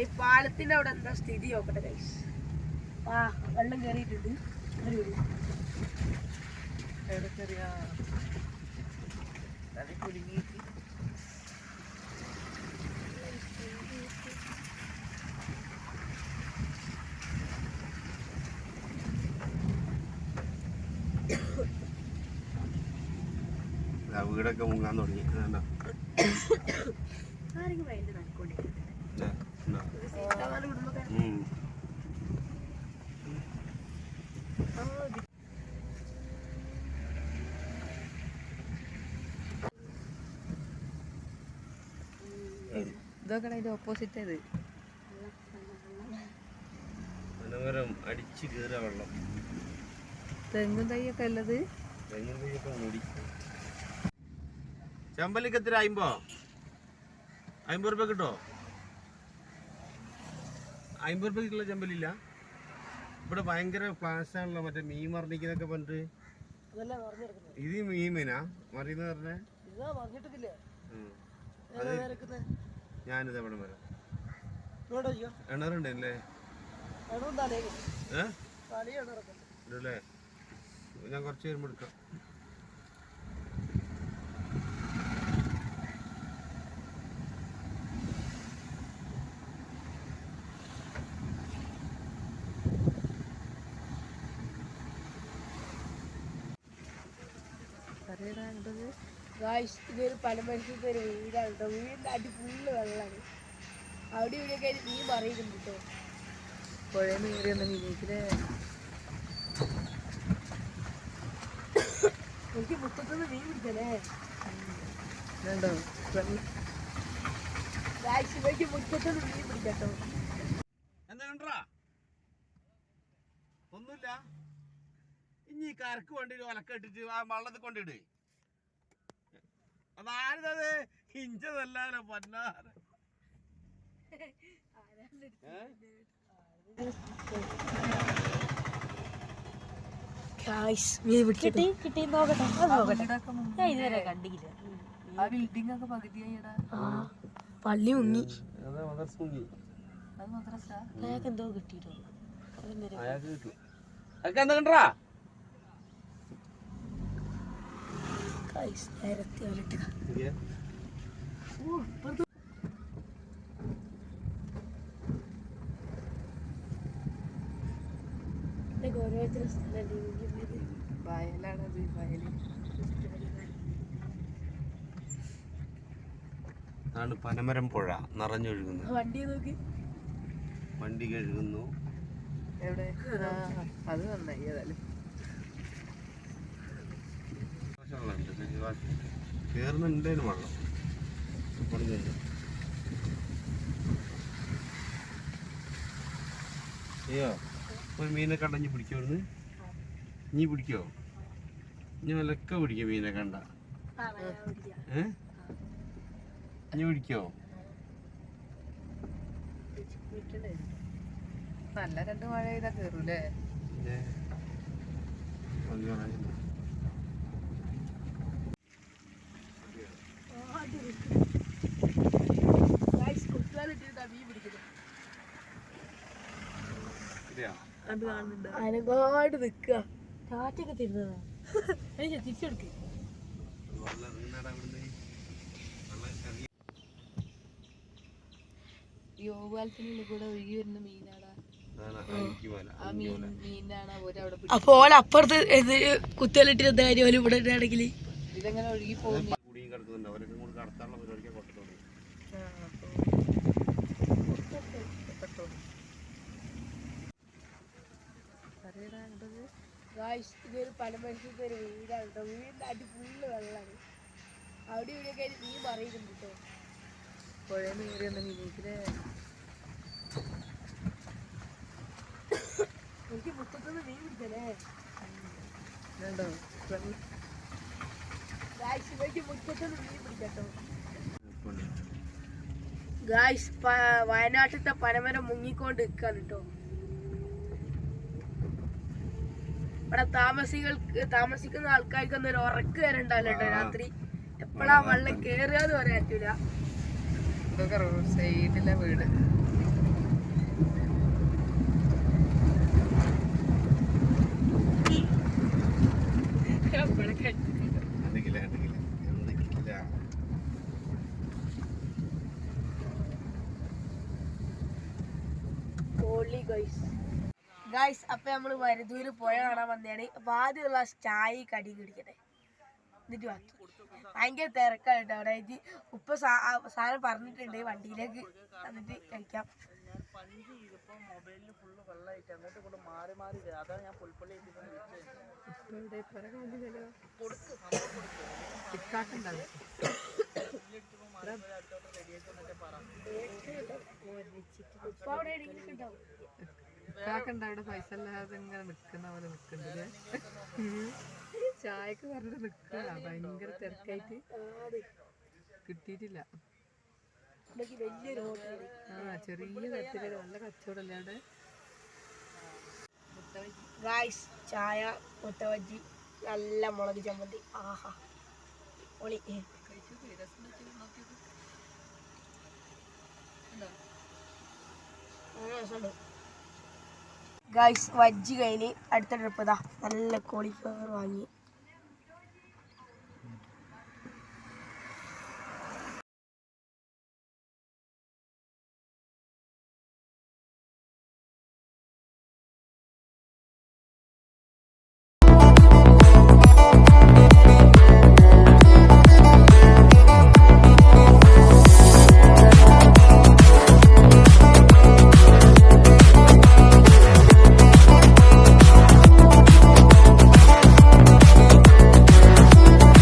ഈ പാലത്തിന്റെ അവിടെ എന്താ സ്ഥിതി നോക്കട്ടെ ഗൈസ് ആ വെള്ളം കയറിയിട്ടുണ്ട് വീടൊക്കെ മുങ്ങാൻ തുടങ്ങി. കണ്ടോ? ആരെങ്കിലും ഭയങ്കര നടക്കൊണ്ടിരിക്കുന്നത് ഇതൊക്കെ അതിന്റെ ഓപ്പോസിറ്റ് ഇത്. മനോഹരം അടിച്ചു കയറുക വെള്ളം. തെങ്ങും തൈയൊക്കെ ഉള്ളത്. തെങ്ങിന്റെയൊക്കെ മൂടി. ചെമ്പലിക്ക് എത്ര അയിമ്പോ അമ്പത് റുപ്യ കിട്ടോ? അമ്പത് റുപ്യ കിട്ടുള്ള ചെമ്പലില്ല. ഇവിടെ ഭയങ്കര ഫ്ലാഷ് ആണല്ലോ മറ്റേ മീൻ മറിഞ്ഞിക്കുന്നൊക്കെ പറഞ്ഞിട്ട്. ഇത് മീൻ മീനാ? മറിയെന്ന് പറഞ്ഞേ? ഞാനിത് എവിടെ വരാം. ഇങ്ങോട്ടോ ചെയ്യോ എണ്ണറുണ്ട് അല്ലേ എണ്ണും ഏ? തലയും എണ്ണിറക്കുന്നു ഇതല്ലേ ഞാൻ കുറച്ച് നേരം എടുക്കാം. ഗായ്സ് ഇതൊരു പലമനുഷ്യത്തെ ഒരു വീടാണ് കേട്ടോ വീടിന്റെ അടി ഫുള്ള് വെള്ളമാണ് അവിടെ ഇവിടെയൊക്കെ ആയിട്ട് മീൻ പറയുന്നുണ്ട് കേട്ടോ പുഴയിൽ നിന്ന് കയറി വന്ന മീനേക്കില്ലേ എനിക്ക് മുറ്റത്തുനിന്ന് മീൻ പിടിച്ചല്ലേ ഗായ്സ് ഇവയ്ക്ക് മുറ്റത്തുനിന്ന് മീൻ പിടിക്കട്ടോ എന്താ ഒന്നുമില്ല. ഇനി ഈ കരക്ക് വേണ്ടി ഒലക്ക ഇട്ടിട്ട് ആ വള്ളത്തിൽ കൊണ്ടിട്. അതാരത് ഇഞ്ചതല്ലാലോ പന്നാറ് കിട്ടി നോക്കട്ടെ നോക്കട്ടെ. ഇതുവരെ കണ്ടില്ല. ആ ബിൽഡിംഗ് ഒക്കെ പള്ളി മുങ്ങി. അയാൾക്ക് എന്തോ കിട്ടിട്ടോ അയാൾക്ക് കിട്ടി. അതൊക്കെ എന്താ കണ്ടാ ഗായ്സ് നേരത്തെ വരട്ടെ ഓരോരുത്തരും സ്ഥലം വയലാണത് വയൽ. ആണ് പനമരം പുഴ നിറഞ്ഞൊഴുകുന്നു വണ്ടി നോക്കി. വണ്ടി കഴുകുന്നു. എവിടെ? അത് നന്നായി ഏതായാലും. കേറുന്നുണ്ടേലും വെള്ളം. അയ്യോ ഒരു മീനെ കണ്ട ഇനി പിടിക്കോ ഇവിടുന്ന്? നീ പിടിക്കോ? ഇനി വിലക്ക പിടിക്കോ മീനെ കണ്ട. ഏ? ഇനി പിടിക്കോ? നല്ല രണ്ട് മഴ ചെയ്താ കേറൂലേ ഏ. അത് കാണാനില്ല. കുട്ടികളിട്ടിട്ടാ മീൻ പിടിക്കുന്നത് കാണുന്നുണ്ട്. അനങ്ങാട് നിക്കുക ടാറ്റൊക്കെ തരുന്നതാ. എനിക്ക് തിരിച്ചെടുക്ക് ഓവാലത്തിനുള്ളിൽ കൂടെ ഒഴുകി വരുന്ന മീനാടാ. അപ്പൊ ഓല അപ്പുറത്ത് കുത്തികളിട്ടിട്ട് എന്താ കാര്യം ഓല ഇവിടെ ആണെങ്കിൽ ഇതെങ്ങനെ ഒഴുകി പോകുന്നു? ഗായ്സ് ഇതൊരു പലമനുഷ്യത്തെ ഒരു വീടാണ് കേട്ടോ വീടിന്റെ അടി ഫുള്ള് വെള്ളമാണ് അവിടെ ഇവിടെയൊക്കെ ആയിട്ട് മീൻ പറയുന്നുണ്ട് കേട്ടോ പുഴയിൽ നിന്ന് കയറി വന്ന മീനേക്കില്ലേ എനിക്ക് മുറ്റത്തുനിന്ന് മീൻ പിടിക്കണേ. ഇതുണ്ടോ ഗായ്സ് ഇവയ്ക്ക് മുറ്റത്തുനിന്ന് മീൻ പിടിക്കട്ടോ ഗായ്സ് വയനാട്ടിലത്തെ പനമരം മുങ്ങിക്കൊണ്ട് നിൽക്കാണ് കേട്ടോ ഇവിടെ താമസികൾക്ക് താമസിക്കുന്ന ആൾക്കാർക്കൊന്നും ഒരു ഉറക്ക് വരണ്ടല്ലോ കേട്ടോ രാത്രി. എപ്പോഴാ വെള്ളം കേറുക എന്ന് പറയാൻ പറ്റൂല. ഇതൊക്കെ റോഡ് സൈഡിലെ വീട് രണ്ട് കിലോ രണ്ട് കിലോ രണ്ട് കിലോ കോളി ഗൈസ് ഗൈസ് അപ്പൊ നമ്മൾ മരുതൂര് പുഴ കാണാൻ വന്നതാണ് അപ്പൊ ആദ്യമുള്ള ചായ കടി കുടിക്കട്ടെ എന്നിട്ട് ബാക്കി. ഭയങ്കര തിരക്കായിട്ട് അവിടെ. ഇത് ഉപ്പ സാധനം പറഞ്ഞിട്ടുണ്ട്. വണ്ടിയിലേക്ക് എന്നിട്ട് കഴിക്കാം. ഉപ്പ അവിടെ കാക്കണ്ട അവിടെ പൈസ ഇല്ലാതെ ഇങ്ങനെ നിക്കുന്ന പോലെ നിക്കണ്ടല്ലേ? ചായക്ക് പറഞ്ഞിട്ട് നിക്കുക ഭയങ്കര തിരക്കായിട്ട് കിട്ടിയിട്ടില്ല. ആ ചെറിയ തരത്തിൽ നല്ല കച്ചവടല്ലേ അവിടെ? ഗായ്സ് ചായ മുട്ടവജി നല്ല മുളക് ചമ്മന്തി. ആഹാ. ഒളി ഗായ്സ് വജ്ജി കഴിഞ്ഞ് അടുത്ത ട്രിപ്പ് ഇതാ. നല്ല കോളിഫ്ലവർ വാങ്ങി.